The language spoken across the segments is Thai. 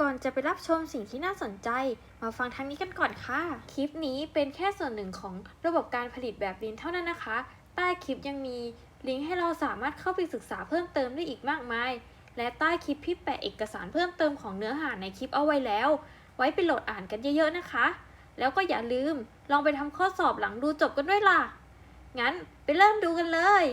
ก่อนจะไปรับชมสิ่งที่น่าสนใจ มาฟังทางนี้กันก่อนค่ะ คลิปนี้เป็นแค่ส่วนหนึ่งของระบบการผลิตแบบลีนเท่านั้นนะคะ ใต้คลิปยังมีลิงก์ให้เราสามารถเข้าไปศึกษาเพิ่มเติมได้อีกมากมาย และใต้คลิปพี่แปะเอกสารเพิ่มเติมของเนื้อหาในคลิปเอาไว้แล้ว ไว้ไปโหลดอ่านกันเยอะๆนะคะ แล้วก็อย่าลืมลองไปทำข้อสอบหลังดูจบกันด้วยล่ะ งั้นไปเริ่มดูกันเลย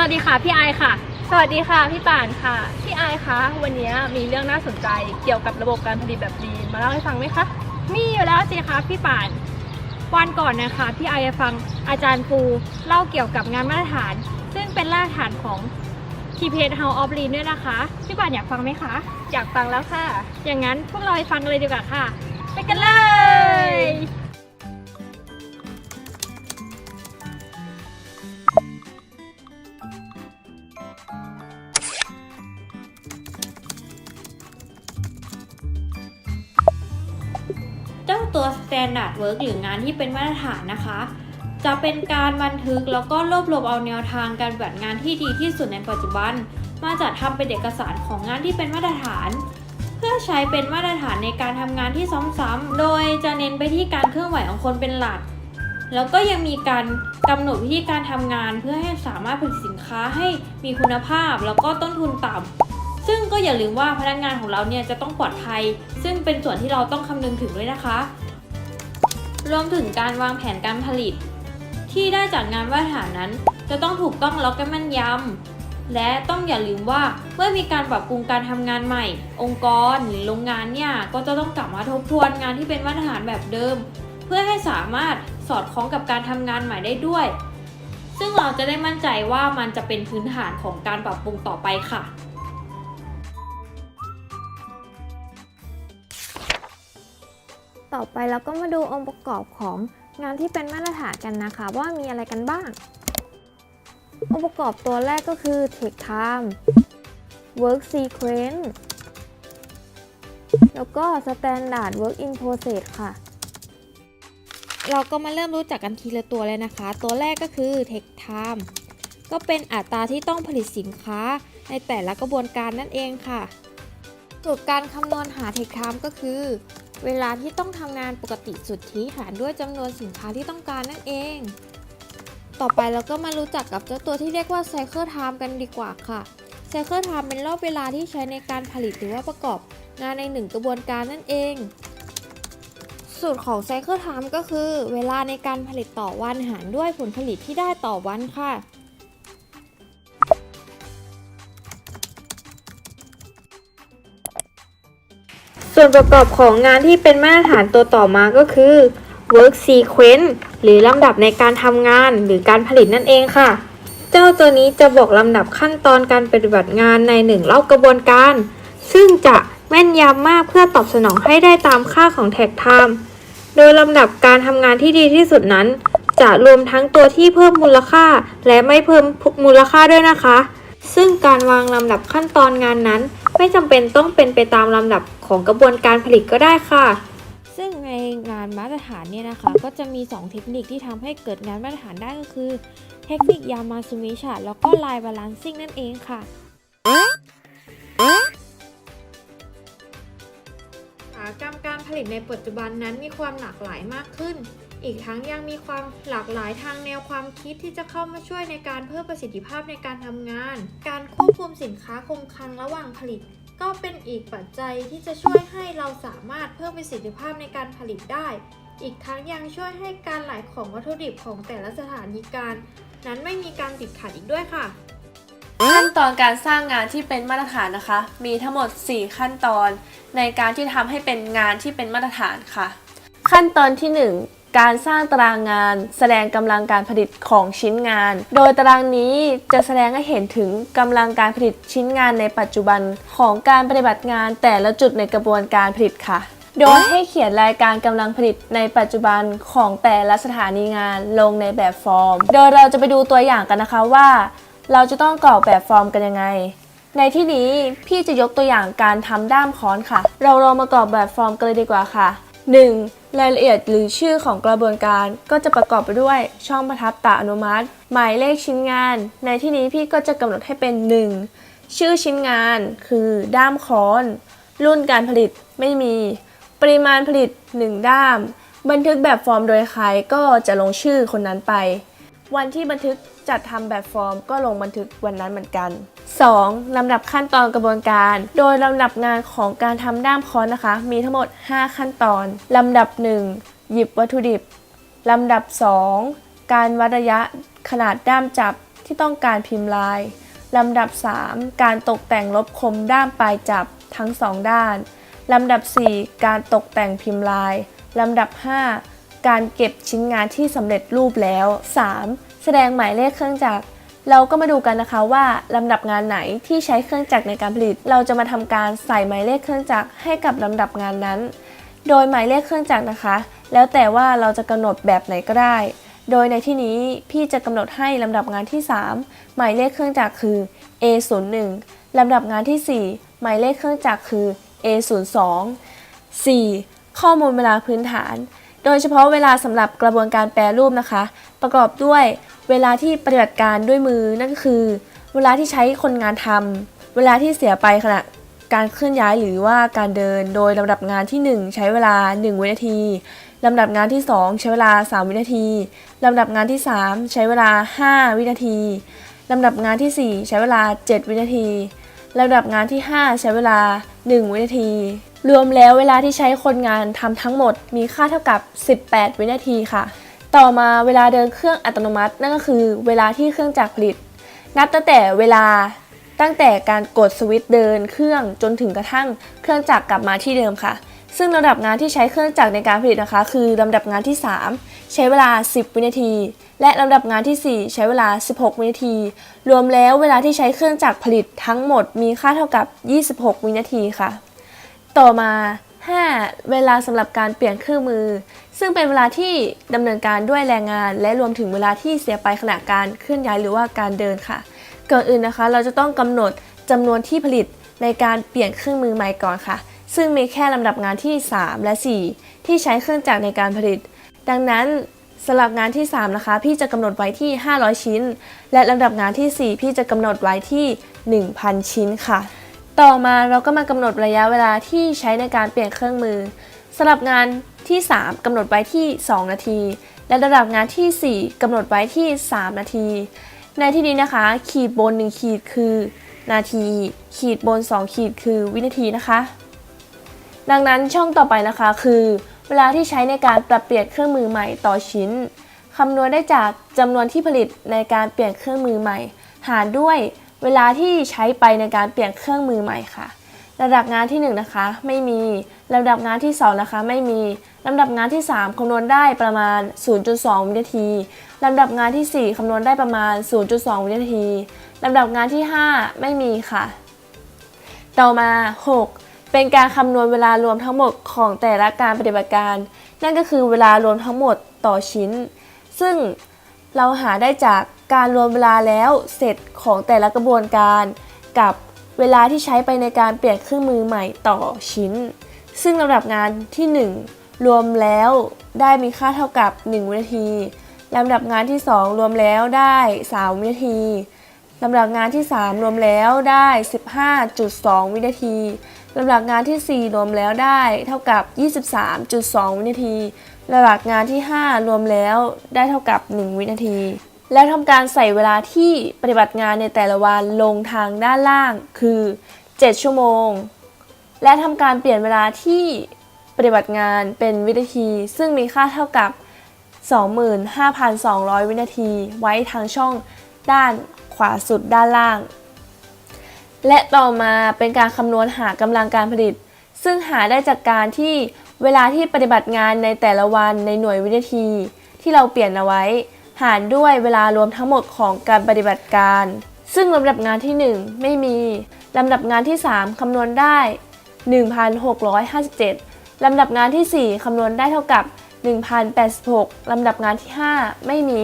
วัสดีค่ะพี่ไอายค่ะ สวัสดีค่ะพี่ป่านค่ะ พี่ไอายคะวันนี้มีเรื่องน่าสนใจเกี่ยวกับระบบการผลิตแบบลีนมาเล่าให้ฟังไหมคะ มีอยู่แล้วสิคะพี่ป่าน วันก่อนนะคะพี่ไอายฟังอาจารย์ปูเล่าเกี่ยวกับงานมาตรฐาน ซึ่งเป็นมาตรฐานของ TPS House of Lean ด้วยนะคะ พี่ป่านอยากฟังไหมคะ อยากฟังแล้วค่ะ อย่างนั้นพวกเราไปฟังกันเลยดีกว่าค่ะ ไปกันเลย Standard Work หรืองานที่เป็นมาตรฐานนะคะ จะเป็นการบันทึกแล้วก็รวบรวมเอาแนวทางการปฏิบัติงานที่ดีที่สุดในปัจจุบัน มาจัดทำเป็นเอกสารของงานที่เป็นมาตรฐาน เพื่อใช้เป็นมาตรฐานในการทำงานที่ซ้ำๆโดยจะเน้นไปที่การเคลื่อนไหวของคนเป็นหลัก แล้วก็ยังมีการกำหนดวิธีการทำงาน เพื่อให้สามารถผลิตสินค้าให้มีคุณภาพ แล้วก็ต้นทุนต่ำซึ่งก็อย่าลืมว่าพนักงานของเราเนี่ยจะต้องปลอดภัย ซึ่งเป็นส่วนที่เราต้องคำนึงถึงด้วยนะคะ รวมถึงการวางแผนการผลิต ที่ได้จากงานมาตรฐานนั้น จะต้องถูกต้องแล้วก็แม่นยำและต้องอย่าลืมว่าเมื่อมีการปรับปรุงการทำงานใหม่ องค์กรหรือโรงงานเนี่ยก็จะต้องกลับมาทบทวนงานที่เป็นมาตรฐานแบบเดิม เพื่อให้สามารถสอดคล้องกับการทำงานใหม่ได้ด้วย ซึ่งเราจะได้มั่นใจว่ามันจะเป็นพื้นฐานของการปรับปรุงต่อไปค่ะ ต่อไปเราก็มาดูองค์ประกอบของงานที่เป็นมาตรฐานกันนะคะ ว่ามีอะไรกันบ้าง องค์ประกอบตัวแรกก็คือ take time work sequence แล้วก็ standard work in process ค่ะ เราก็มาเริ่มรู้จักกันทีละตัวเลยนะคะ ตัวแรกก็คือ take time ก็เป็นอัตราที่ต้องผลิตสินค้าในแต่ละกระบวนการนั่นเองค่ะสูตรการคำนวณหา take time ก็คือ เวลาที่ต้องทำงานปกติสุทธิหารด้วยจำนวนสินค้าที่ต้องการนั่นเอง ต่อไปเราก็มารู้จักกับเจ้าตัวที่เรียกว่า cycle time กันดีกว่าค่ะ cycle time เป็นรอบเวลาที่ใช้ในการผลิตหรือว่าประกอบงานในหนึ่งกระบวนการนั่นเอง สูตรของ Cycle Time ก็คือ เวลาในการผลิตต่อวันหารด้วยผลผลิตที่ได้ต่อวันค่ะ ส่วนประกอบของงานที่เป็นมาตรฐานตัวต่อมาก็คือ work sequence หรือลำดับในการทำงานหรือการผลิตนั่นเองค่ะ เจ้าตัวนี้จะบอกลำดับขั้นตอนการปฏิบัติงานในหนึ่งรอบกระบวนการ ซึ่งจะแม่นยำมากเพื่อตอบสนองให้ได้ตามค่าของแท็กไทม์โดยลำดับการทำงานที่ดีที่สุดนั้น จะรวมทั้งตัวที่เพิ่มมูลค่า และไม่เพิ่มมูลค่าด้วยนะคะ ซึ่งการวางลำดับขั้นตอนงานนั้น ไม่จำเป็นต้องเป็นไปตามลำดับของกระบวนการผลิตก็ได้ค่ะ ซึ่งในงานมาตรฐานเนี่ยนะคะ ก็จะมี 2 เทคนิคที่ทำให้เกิดงานมาตรฐานได้ก็คือ เทคนิคยามาซูมิชะแล้วก็ไลน์บาลานซิ่งนั่นเองค่ะอุตสาหกรรมการผลิตในปัจจุบันนั้นมีความหลากหลายมากขึ้น อีกทั้งยังมีความหลากหลายทางแนวความคิดที่จะเข้ามาช่วยในการเพิ่มประสิทธิภาพในการทำงาน การควบคุมสินค้าคงคลังระหว่างผลิต ก็เป็นอีกปัจจัยที่จะช่วยให้เราสามารถเพิ่มประสิทธิภาพในการผลิตได้ อีกทั้งยังช่วยให้การไหลของวัตถุดิบของแต่ละสถานีการ นั้นไม่มีการติดขัดอีกด้วยค่ะขั้นตอนการสร้างงานที่เป็นมาตรฐานนะคะ มีทั้งหมด 4 ขั้นตอน ในการที่ทำให้เป็นงานที่เป็นมาตรฐานค่ะ ขั้นตอนที่ 1 การสร้างตารางงานแสดงกำลังการผลิตของชิ้นงาน โดยตารางนี้จะแสดงให้เห็นถึงกำลังการผลิตชิ้นงานในปัจจุบันของการปฏิบัติงานแต่ละจุดในกระบวนการผลิตค่ะ โดยให้เขียนรายการกำลังผลิตในปัจจุบันของแต่ละสถานีงานลงในแบบฟอร์ม โดยเราจะไปดูตัวอย่างกันนะคะว่า เราจะต้องกรอกแบบฟอร์มกันยังไงในที่นี้พี่จะยกตัวอย่างการทำด้ามค้อนค่ะ เราลองมากรอกแบบฟอร์มกันเลยดีกว่าค่ะ 1. รายละเอียดหรือชื่อของกระบวนการก็จะประกอบไปด้วยช่องประทับตาอนุมัติ หมายเลขชิ้นงาน ในที่นี้พี่ก็จะกำหนดให้เป็น 1. ชื่อชิ้นงาน คือด้ามค้อน รุ่นการผลิตไม่มี ปริมาณผลิต 1 ด้าม บันทึกแบบฟอร์มโดยใครก็จะลงชื่อคนนั้นไป วันที่บันทึกจัดทำแบบฟอร์มก็ลงบันทึกวันนั้นเหมือนกัน 2. ลำดับขั้นตอนกระบวนการ โดยลำดับงานของการทำด้ามค้อนนะคะ มีทั้งหมด 5 ขั้นตอน ลำดับ 1 หยิบวัตถุดิบ ลำดับ 2 การวัดระยะขนาดด้ามจับที่ต้องการพิมพ์ลาย ลำดับ 3 การตกแต่งลบคมด้ามปลายจับทั้ง 2 ด้าน ลำดับ 4 การตกแต่งพิมพ์ลาย ลำดับ 5 การเก็บชิ้นงานที่สำเร็จรูปแล้ว 3. แสดงหมายเลขเครื่องจักร เราก็มาดูกันนะคะว่าลำดับงานไหนที่ใช้เครื่องจักรในการผลิต เราจะมาทำการใส่หมายเลขเครื่องจักรให้กับลำดับงานนั้น โดยหมายเลขเครื่องจักรนะคะ แล้วแต่ว่าเราจะกำหนดแบบไหนก็ได้ โดยในที่นี้พี่จะกำหนดให้ลำดับงานที่ 3 หมายเลขเครื่องจักรคือ A01 ลำดับงานที่ 4 หมายเลขเครื่องจักรคือ A02 4. ข้อมูลเวลาพื้นฐาน โดยเฉพาะเวลาสำหรับกระบวนการแปรรูปนะคะ ประกอบด้วยเวลาที่ปฏิบัติการด้วยมือนั่นก็คือ เวลาที่ใช้คนงานทำเวลาที่เสียไปขณะการเคลื่อนย้ายหรือว่าการเดิน โดยลำดับงานที่ 1 ใช้เวลา 1 วินาทีลำดับงานที่ 2 ใช้เวลา 3 วินาทีลำดับงานที่ 3 ใช้เวลา 5 วินาทีลำดับงานที่ 4 ใช้เวลา 7 วินาทีลำดับงานที่ 5 ใช้เวลา 1 วินาที รวมแล้วเวลาที่ใช้คนงานทำทั้งหมดมีค่าเท่ากับ 18 วินาทีค่ะ ต่อมาเวลาเดินเครื่องอัตโนมัติ นั่นก็คือเวลาที่เครื่องจักรผลิต นับตั้งแต่เวลาตั้งแต่การกดสวิตช์เดินเครื่องจนถึงกระทั่งเครื่องจักรกลับมาที่เดิมค่ะ ซึ่งลำดับงานที่ใช้เครื่องจักรในการผลิตนะคะ คือลำดับงานที่ 3 ใช้เวลา 10 วินาที และลำดับงานทีสี่4 ใช้เวลา 16 วินาที รวมแล้วเวลาที่ใช้เครื่องจักรผลิตทั้งหมดมีค่าเท่ากับ 26 วินาทีค่ะ ต่อมา 5. เวลาสำหรับการเปลี่ยนเครื่องมือ ซึ่งเป็นเวลาที่ดำเนินการด้วยแรงงาน และรวมถึงเวลาที่เสียไปขณะการเคลื่อนย้ายหรือว่าการเดินค่ะก่อนอื่นนะคะ เราจะต้องกำหนดจำนวนที่ผลิตในการเปลี่ยนเครื่องมือใหม่ก่อนค่ะ ซึ่งมีแค่ลำดับงานที่ 3 และ 4 ที่ใช้เครื่องจักรในการผลิต ดังนั้นสำหรับงานที่ 3 นะคะ พี่จะกำหนดไว้ที่ 500 ชิ้น และลำดับงานทีสี่4 พี่จะกำหนดไว้ที่ 1,000 ชิ้นค่ะ ต่อมาเราก็มากำหนดระยะเวลาที่ใช้ในการเปลี่ยนเครื่องมือสำหรับงานที่ 3กำหนดไว้ที่ 2 นาที และระดับงานทีสี่ 4กำหนดไว้ที่ 3 นาที ในที่นี้นะคะ ขีดบน 1 ขีดคือ นาที ขีดบน 2 ขีดคือวินาทีนะคะ ดังนั้นช่องต่อไปนะคะคือ เวลาที่ใช้ในการปรับเปลี่ยนเครื่องมือใหม่ต่อชิ้นคำนวณได้จากจำนวนที่ผลิตในการเปลี่ยนเครื่องมือใหม่ หารด้วย เวลาที่ใช้ไปในการเปลี่ยนเครื่องมือใหม่ค่ะ ระดับงานที่ 1 นะคะ ไม่มีลำดับงานที่ 2 นะคะ ไม่มีลำดับงานที่ 3 คำนวณได้ประมาณ 0.2 วินาทีลำดับงานที่ 4 คำนวณได้ประมาณ 0.2 วินาทีลำดับงานที่ 5 ไม่มีค่ะ ต่อมา 6 เป็นการคำนวณเวลารวมทั้งหมดของแต่ละการปฏิบัติการ นั่นก็คือเวลารวมทั้งหมดต่อชิ้น ซึ่ง เราหาได้จากการรวมเวลาแล้วเสร็จของแต่ละกระบวนการ กับเวลาที่ใช้ไปในการเปลี่ยนเครื่องมือใหม่ต่อชิ้น ซึ่งลำดับงานที่ 1 รวมแล้วได้มีค่าเท่ากับ 1 วินาทีลำดับงานที่ 2 รวมแล้วได้ 3 วินาทีลำดับงานที่ 3 รวมแล้วได้ 15.2 วินาทีลำดับงานที่ 4 รวมแล้วได้เท่ากับ 23.2 วินาที ลำดับงานที่ 5 รวมแล้วได้เท่ากับ 1 วินาที แล้วทำการใส่เวลาที่ปฏิบัติงานในแต่ละวันลงทางด้านล่างคือ 7 ชั่วโมง และทำการเปลี่ยนเวลาที่ปฏิบัติงานเป็นวินาที ซึ่งมีค่าเท่ากับ 25,200 วินาที ไว้ทางช่องด้านขวาสุดด้านล่าง และต่อมาเป็นการคำนวณหากำลังการผลิต ซึ่งหาได้จากการที่ เวลาที่ปฏิบัติงานในแต่ละวันในหน่วยวินาที ที่เราเปลี่ยนเอาไว้ หารด้วยเวลารวมทั้งหมดของการปฏิบัติการ ซึ่งลำดับงานที่ 1 ไม่มีลำดับงานที่ 3 คำนวณได้ 1,657 ลำดับงานที่ 4 คำนวณได้เท่ากับ 1,086 ลำดับงานที่ 5 ไม่มี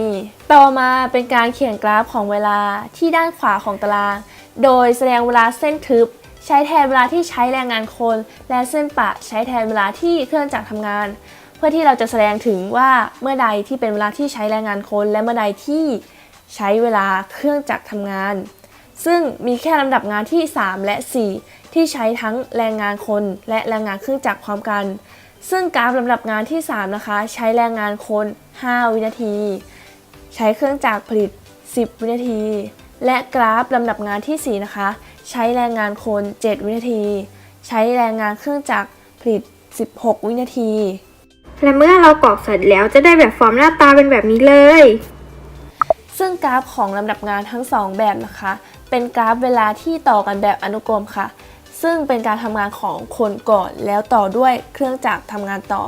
ต่อมาเป็นการเขียนกราฟของเวลาที่ด้านขวาของตาราง โดยแสดงเวลาเส้นทึบ ใช้แทนเวลาที่ใช้แรงงานคน และเส้นปะใช้แทนเวลาที่เครื่องจักรทำงาน เพื่อที่เราจะแสดงถึงว่าเมื่อใดที่เป็นเวลาที่ใช้แรงงานคน และเมื่อใดที่ใช้เวลาเครื่องจักรทำงาน ซึ่งมีแค่ลำดับงานที่ 3 และ 4 ที่ใช้ทั้งแรงงานคน และแรงงานเครื่องจักรพร้อมกัน ซึ่งกราฟลำดับงานที่ 3 นะคะ ใช้แรงงานคน 5 วินาที ใช้เครื่องจักรผลิต 10 วินาที และกราฟลำดับงานที่ 4 นะคะ ใช้แรงงานคน 7 วินาที ใช้แรงงานเครื่องจักรผลิต 16 วินาที และเมื่อเรากรอกเสร็จแล้วจะได้แบบฟอร์มหน้าตาเป็นแบบนี้เลย ซึ่งกราฟของลำดับงานทั้ง 2 แบบนะคะ เป็นกราฟเวลาที่ต่อกันแบบอนุกรมค่ะ ซึ่งเป็นการทำงานของคนก่อนแล้วต่อด้วยเครื่องจักรทำงานต่อ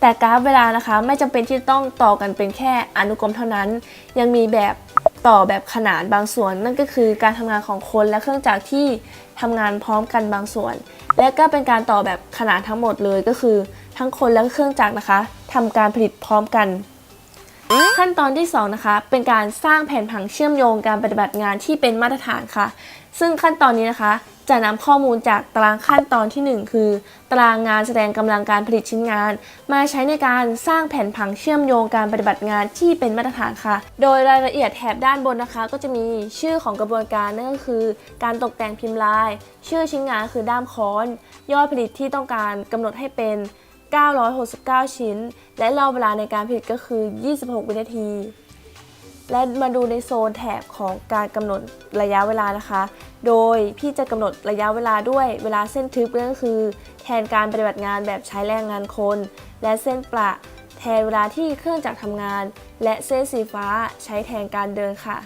แต่กราฟเวลานะคะไม่จำเป็นที่ต้องต่อกันเป็นแค่อนุกรมเท่านั้น ยังมีแบบ ต่อแบบขนานบางส่วน นั่นก็คือการทำงานของคนและเครื่องจักรที่ทำงานพร้อมกันบางส่วน และก็เป็นการต่อแบบขนานทั้งหมดเลยก็คือ ทั้งคนและเครื่องจักรนะคะทำการผลิตพร้อมกัน ขั้นตอนที่2นะคะเป็นการสร้างแผนผังเชื่อมโยงการปฏิบัติงานที่เป็นมาตรฐานค่ะ ซึ่งขั้นตอนนี้นะคะ จะนำข้อมูลจากตารางขั้นตอนทีหนึ่1 คือ ตารางงานแสดงกำลังการผลิตชิ้นงาน มาใช้ในการสร้างแผนผังเชื่อมโยงการปฏิบัติงานที่เป็นมาตรฐานค่ะ โดยรายละเอียดแถบด้านบนนะคะ ก็จะมีชื่อของกระบวนการนั่นก็คือ การตกแต่งพิมพ์ลาย ชื่อชิ้นงานคือด้ามค้อน ยอดผลิตที่ต้องการกำหนดให้เป็น 969 ชิ้น และรอบเวลาในการผลิตก็คือ 26 วินาที และมาดูในโซนแถบของการกำหนดระยะเวลานะคะ โดยพี่จะกำหนดระยะเวลาด้วยเวลาเส้นทึบก็คือ แทนการปฏิบัติงานแบบใช้แรงงานคน และเส้นประแทนเวลาที่เครื่องจักรทำงาน และเส้นสีฟ้าใช้แทนการเดินค่ะ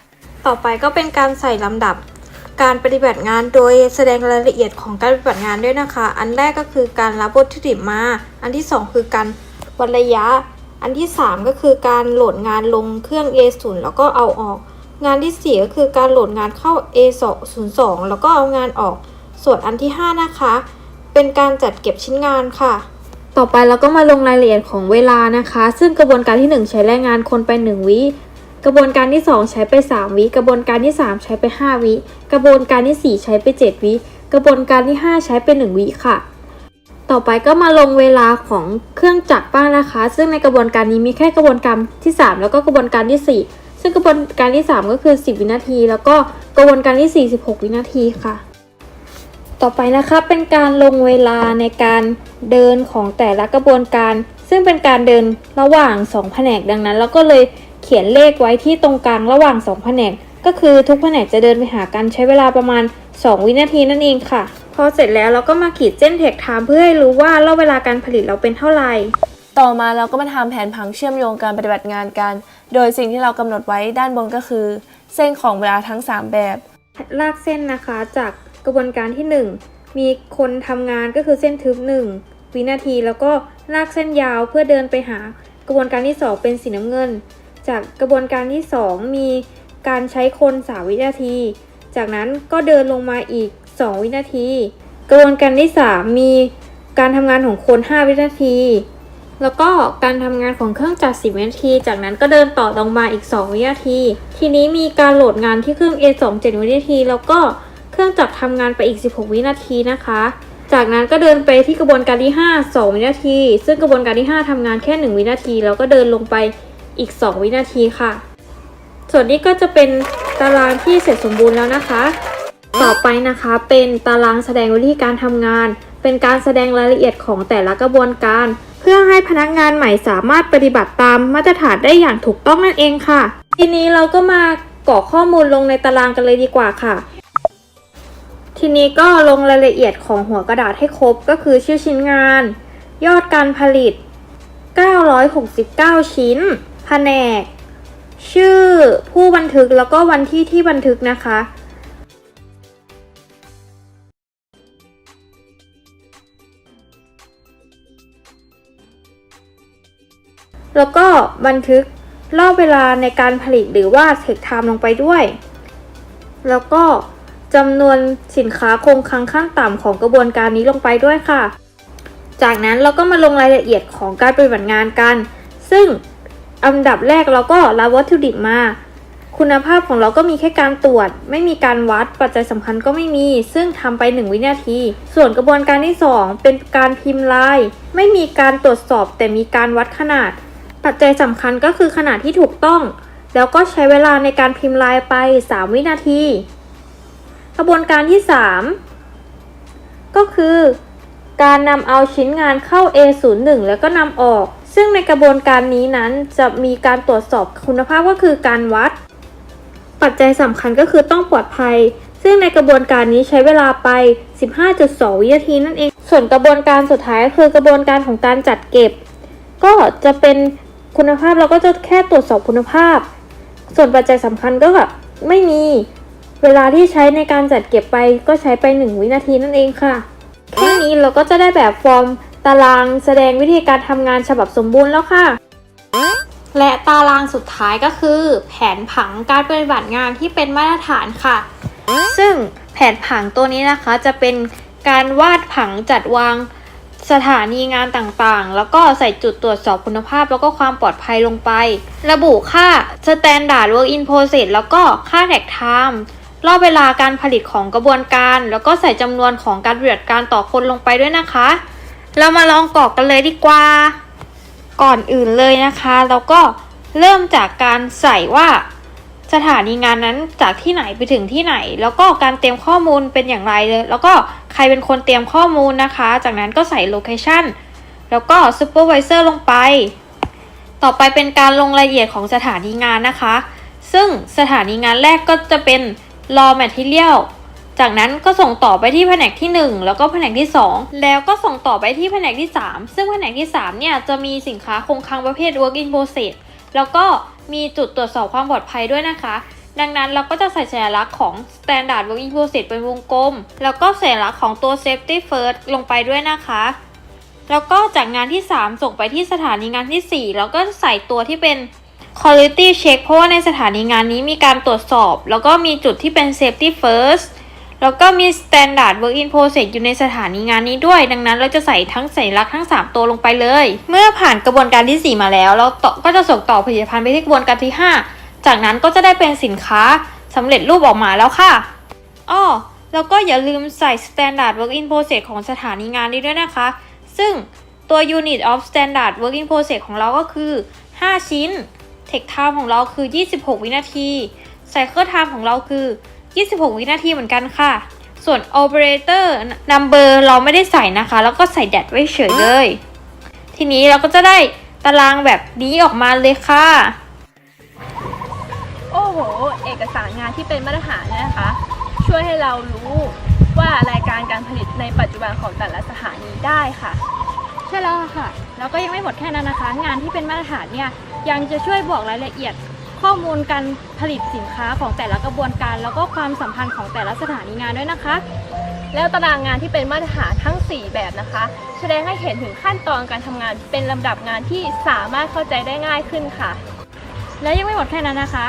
ต่อไปก็เป็นการใส่ลำดับ การปฏิบัติงานโดยแสดงรายละเอียดของการปฏิบัติงานด้วยนะคะ อันแรกก็คือการรับวัตถุดิบมา อันที่ 2 คือการวัดระยะ อันที่ 3 ก็คือการโหลดงานลงเครื่อง A0 แล้วก็เอาออก งานที่ 4 ก็คือการโหลดงานเข้า A02 แล้วก็เอางานออก ส่วนอันที่ 5 นะคะ เป็นการจัดเก็บชิ้นงานค่ะ ต่อไปเราก็มาลงรายละเอียดของเวลานะคะ ซึ่งกระบวนการที่ 1 ใช้แรงงานคนไป 1 วิกระบวนการที่ 2 ใช้ไป 3 วิ กระบวนการที่ 3 ใช้ไป 5 วิ กระบวนการที่ 4 ใช้ไป 7 วิ กระบวนการที่ 5 ใช้ไป 1 วิค่ะ ต่อไปก็มาลงเวลาของเครื่องจักรบ้างนะคะ ซึ่งในกระบวนการนี้มีแค่กระบวนการที่ 3 แล้วก็กระบวนการที่ 4 ซึ่งกระบวนการที่ 3 ก็คือ 10 วินาที แล้วก็กระบวนการที่4 16วินาทีค่ะ ต่อไปนะคะเป็นการลงเวลาในการเดินของแต่ละกระบวนการ ซึ่งเป็นการเดินระหว่าง 2 แผนกดังนั้น แล้วก็เลยเขียนเลขไว้ที่ตรงกลางระหว่าง 2 แผนก ก็คือทุกแผนกจะเดินไปหากันใช้เวลาประมาณ 2 วินาทีนั่นเองค่ะ พอเสร็จแล้วเราก็มาขีดเส้นเทคไทม์เพื่อให้รู้ว่ารอบเวลาการผลิตเราเป็นเท่าไหร่ ต่อมาเราก็มาทำแผนผังเชื่อมโยงการปฏิบัติงานกัน โดยสิ่งที่เรากำหนดไว้ด้านบนก็คือ เส้นของเวลาทั้ง 3 แบบ ลากเส้นนะคะจากกระบวนการที่ 1 มีคนทำงานก็คือเส้นทึบ 1 วินาทีแล้วก็ลากเส้นยาวเพื่อเดินไปหากระบวนการที่ 2 เป็นสีน้ำเงิน จากกระบวนการที่ 2 มีการใช้คน 3 วินาที จากนั้นก็เดินลงมาอีก 2 วินาที กระบวนการที่ 3 มีการทำงานของคน 5 วินาที แล้วก็การทำงานของเครื่องจักร 10 วินาที จากนั้นก็เดินต่อลงมาอีก 2 วินาที ทีนี้มีการโหลดงานที่เครื่อง A2 7 วินาที แล้วก็เครื่องจักรทำงานไปอีก 16 วินาทีนะคะ จากนั้นก็เดินไปที่กระบวนการที่ 5 2 วินาที ซึ่งกระบวนการที่ 5ทำงานแค่ 1 วินาที แล้วก็เดินลงไปอีก 2 วินาทีค่ะ ส่วนนี้ก็จะเป็นตารางที่เสร็จสมบูรณ์แล้วนะคะ ต่อไปนะคะเป็นตารางแสดงวิธีการทำงาน เป็นการแสดงรายละเอียดของแต่ละกระบวนการ เพื่อให้พนักงานใหม่สามารถปฏิบัติตามมาตรฐานได้อย่างถูกต้องนั่นเองค่ะ ทีนี้เราก็มากรอกข้อมูลลงในตารางกันเลยดีกว่าค่ะ ทีนี้ก็ลงรายละเอียดของหัวกระดาษให้ครบก็คือชื่อชิ้นงาน ยอดการผลิต 969 ชิ้น แผนก ชื่อผู้บันทึกแล้วก็วันที่ที่บันทึกนะคะ แล้วก็บันทึกรอบเวลาในการผลิตหรือว่าเทคไทม์ลงไปด้วย แล้วก็จำนวนสินค้าคงคลังขั้นต่ำของกระบวนการนี้ลงไปด้วยค่ะ จากนั้นเราก็มาลงรายละเอียดของการปฏิบัติงานกัน ซึ่งอันดับแรกเราก็รับวัตถุดิบมา คุณภาพของเราก็มีแค่การตรวจ ไม่มีการวัดปัจจัยสำคัญก็ไม่มี ซึ่งทำไป 1 วินาที ส่วนกระบวนการที่ 2 เป็นการพิมพ์ลาย ไม่มีการตรวจสอบแต่มีการวัดขนาด ปัจจัยสำคัญก็คือขนาดที่ถูกต้อง แล้วก็ใช้เวลาในการพิมพ์ลายไป 3 วินาที กระบวนการที่ 3 ก็คือ การนำเอาชิ้นงานเข้า A01 แล้วก็นำออก ซึ่งในกระบวนการนี้นั้นจะมีการตรวจสอบคุณภาพก็คือการวัด ปัจจัยสำคัญก็คือต้องปลอดภัย ซึ่งในกระบวนการนี้ใช้เวลาไป 15.2 วินาทีนั่นเอง ส่วนกระบวนการสุดท้ายก็คือกระบวนการของการจัดเก็บก็จะเป็น คุณภาพเราก็จะแค่ตรวจสอบคุณภาพ ส่วนปัจจัยสำคัญก็แบบไม่มีเวลาที่ใช้ในการจัดเก็บไปก็ใช้ไป 1 วินาทีนั่นเองค่ะ แค่นี้เราก็จะได้แบบฟอร์มตารางแสดงวิธีการทำงานฉบับสมบูรณ์แล้วค่ะ และตารางสุดท้ายก็คือ แผนผังการปฏิบัติงานที่เป็นมาตรฐานค่ะ ซึ่งแผนผังตัวนี้นะคะจะเป็นการวาดผังจัดวาง สถานีงานต่างๆ แล้วก็ใส่จุดตรวจสอบคุณภาพแล้วก็ความปลอดภัยลงไป ระบุค่า Standard Work in Process แล้วก็ค่า Tag Time รอบเวลาการผลิตของกระบวนการ แล้วก็ใส่จำนวนของการปฏิบัติการต่อคนลงไปด้วยนะคะ เรามาลองกรอกกันเลยดีกว่า ก่อนอื่นเลยนะคะเราก็เริ่มจากการใส่ว่าสถานีงานนั้นจากที่ไหนไปถึงที่ไหน แล้วก็การเตรียมข้อมูลเป็นอย่างไรเลย แล้วก็ ใครเป็นคนเตรียมข้อมูลนะคะ จากนั้นก็ใส่โลเคชันแล้วก็ซูเปอร์วิเซอร์ลงไป ต่อไปเป็นการลงรายละเอียดของสถานีงานนะคะ ซึ่งสถานีงานแรกก็จะเป็น raw material จากนั้นก็ส่งต่อไปที่แผนกที่ 1 แล้วก็แผนกที่ 2 แล้วก็ส่งต่อไปที่แผนกที่ 3 ซึ่งแผนกที่ 3 เนี่ยจะมีสินค้าคงคลังประเภท work in process แล้วก็มีจุดตรวจสอบความปลอดภัยด้วยนะคะ ดังนั้นเราก็จะใส่สัญลักษณ์ของ standard work in process เป็นวงกลม แล้วก็สัญลักษณ์ของตัว safety first ลงไปด้วยนะคะ แล้วก็จากงานที่ 3 ส่งไปที่สถานีงานที่ 4 แล้วก็ใส่ตัวที่เป็น quality check เพราะว่าในสถานีงานนี้มีการตรวจสอบ แล้วก็มีจุดที่เป็น safety first แล้วก็มี standard work in process อยู่ในสถานีงานนี้ด้วย ดังนั้นเราจะใส่ทั้งสัญลักษณ์ทั้ง 3 ตัวลงไปเลย เมื่อผ่านกระบวนการที่ 4 มาแล้ว เราตอก็จะส่งต่อผลิตภัณฑ์ไปที่กระบวนการที่ 5 จากนั้นก็จะได้เป็นสินค้าสำเร็จรูปออกมาแล้วค่ะอ้อแล้วก็อย่าลืมใส่ standard work in process ของสถานีงานนี้ด้วยนะคะ ซึ่งตัว unit of standard work in process ของเราก็คือ 5 ชิ้น Tech time ของเราคือ 26 วินาที Cycle time ของเราคือ 26 วินาทีเหมือนกันค่ะ ส่วน operator number เราไม่ได้ใส่นะคะ แล้วก็ใส่ dat ไว้เฉยเลย ทีนี้เราก็จะได้ตารางแบบนี้ออกมาเลยค่ะ เอกสารงานที่เป็นมาตรฐานเนี่ยนะคะ ช่วยให้เรารู้ว่ารายการการผลิตในปัจจุบันของแต่ละสถานีได้ค่ะ ใช่แล้วค่ะ แล้วก็ยังไม่หมดแค่นั้นนะคะ งานที่เป็นมาตรฐานเนี่ยยังจะช่วยบอกรายละเอียดข้อมูลการผลิตสินค้าของแต่ละกระบวนการ แล้วก็ความสัมพันธ์ของแต่ละสถานีงานด้วยนะคะ แล้วตารางงานที่เป็นมาตรฐานทั้ง 4 แบบนะคะ แสดงให้เห็นถึงขั้นตอนการทำงานเป็นลำดับงานที่สามารถเข้าใจได้ง่ายขึ้นค่ะ และยังไม่หมดแค่นั้นนะคะ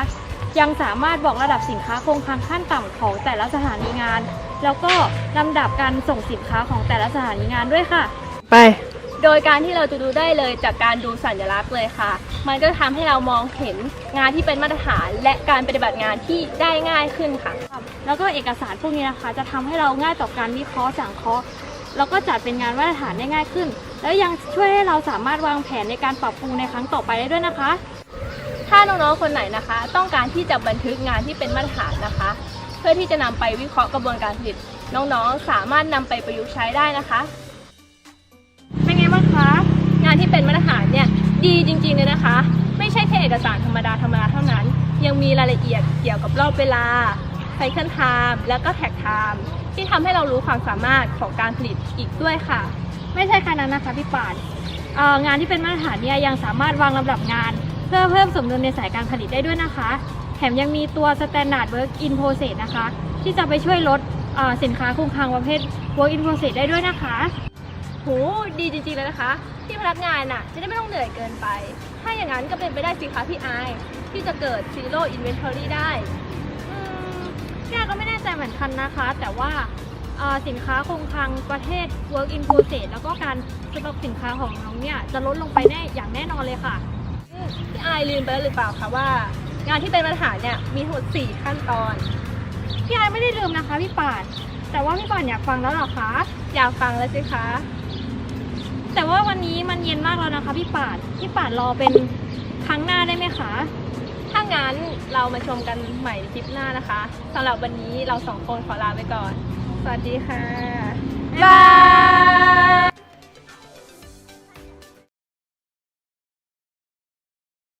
ยังสามารถบอกระดับสินค้าคงคลังขั้นต่ำของแต่ละสถานีงาน แล้วก็ลำดับการส่งสินค้าของแต่ละสถานีงานด้วยค่ะ ไป โดยการที่เราจะดูได้เลยจากการดูสัญลักษณ์เลยค่ะ มันก็ทำให้เรามองเห็นงานที่เป็นมาตรฐาน และการปฏิบัติงานที่ได้ง่ายขึ้นค่ะ แล้วก็เอกสารพวกนี้นะคะ จะทำให้เราง่ายต่อการวิเคราะห์สังเคราะห์แล้วก็จัดเป็นงานมาตรฐานได้ง่ายขึ้น แล้วยังช่วยให้เราสามารถวางแผนในการปรับปรุงในครั้งต่อไปได้ด้วยนะคะ ถ้าน้องๆคนไหนนะคะ ต้องการที่จะบันทึกงานที่เป็นมาตรฐานนะคะ เพื่อที่จะนำไปวิเคราะห์กระบวนการผลิตน้องๆ สามารถนำไปประยุกต์ใช้ได้นะคะเป็นไงบ้างคะงานที่เป็นมาตรฐานเนี่ยดีจริงๆเลยนะคะ ไม่ใช่แค่เอกสารธรรมดาธรรมดาเท่านั้น ยังมีรายละเอียดเกี่ยวกับรอบเวลาไซเคิลไทม์แล้วก็แท็กไทม์ที่ทำให้เรารู้ความสามารถของการผลิตอีกด้วยค่ะ ไม่ใช่แค่นั้นนะคะพี่ป่านงานที่เป็นมาตรฐานเนี่ยยังสามารถวางลำดับงาน เพื่อเพิ่มสมดุลในสายการผลิตได้ด้วยนะคะ แถมยังมีตัว Standard Work in Process นะคะ ที่จะไปช่วยลดสินค้าคงคลังประเภท Work in Process ได้ด้วยนะคะโหดีจริงๆเลยนะคะ ที่พนักงานน่ะ จะได้ไม่ต้องเหนื่อยเกินไป ถ้าอย่างนั้นก็เป็นไปได้สิคะพี่ไอที่จะเกิด zero inventory ได้อืมพี่อก็ไม่แน่ใจเหมือนกันนะคะ แต่ว่าสินค้าคงคลังประเภท Work in Process แล้วก็การสต็อกสินค้าของน้องเนี่ย จะลดลงไปแน่อย่างแน่นอนเลยค่ะ พี่ไอายลืมไปแล้วหรือเปล่าคะว่า งานที่เป็นมาตรฐานเนี่ยมีทั้งหมด4ขั้นตอน พี่ไอไม่ได้ลืมนะคะพี่ป่าน แต่ว่าพี่ป่านอยากฟังแล้วเหรอคะ อยากฟังแล้วสิคะ แต่ว่าวันนี้มันเย็นมากแล้วนะคะพี่ป่าน พี่ป่านรอเป็นครั้งหน้าได้ไหมคะ ถ้างั้นเรามาชมกันใหม่ในคลิปหน้านะคะสำหรับวันนี้เราสองคนขอลาไปก่อน สวัสดีค่ะบ๊ายบาย